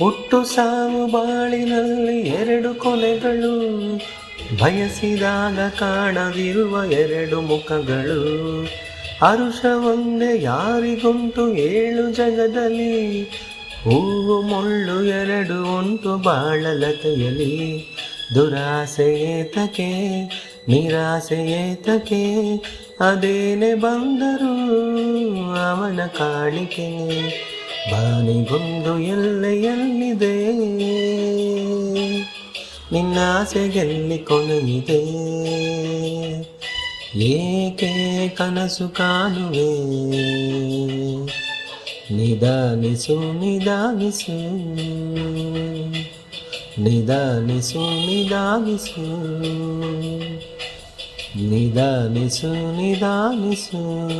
ಹುಟ್ಟು ಸಾವು ಬಾಳಿನಲ್ಲಿ ಎರಡು ಕೊನೆಗಳು ಬಯಸಿದಾಗ ಕಾಣದಿರುವ ಎರಡು ಮುಖಗಳು. ಅರುಷ ಒಂದೇ ಯಾರಿಗುಂಟು ಏಳು ಜಗದಲ್ಲಿ, ಹೂವು ಮುಳ್ಳು ಎರಡು ಉಂಟು ಬಾಳಲತೆಯಲಿ ದುರಾಸೆ ಏತಕೆ ನಿರಾಸೆ ಏತಕೆ ಅದೇನೆ ಬಂದರೂ ಅವನ ಕಾಣಿಕೆ. ಬಾನಿಗೊಂದು ಎಲ್ಲೆಯಲ್ಲಿದೆ ನಿನ್ನ ಆಸೆಯಲ್ಲಿ ಕೊನೆಯಿದೆ. ಏಕೆ ಕನಸು ಕಾಣುವೆ? ನಿಧಾನಿಸು ನಿಧಾನಿಸು. ನಿಧಾನಿಸು ನಿಧಾನಿಸು. ನಿಧಾನಿಸು ನಿಧಾನಿಸು.